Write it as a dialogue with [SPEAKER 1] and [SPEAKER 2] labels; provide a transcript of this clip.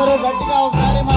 [SPEAKER 1] అందరూ గట్టిగా ఒకసారి మా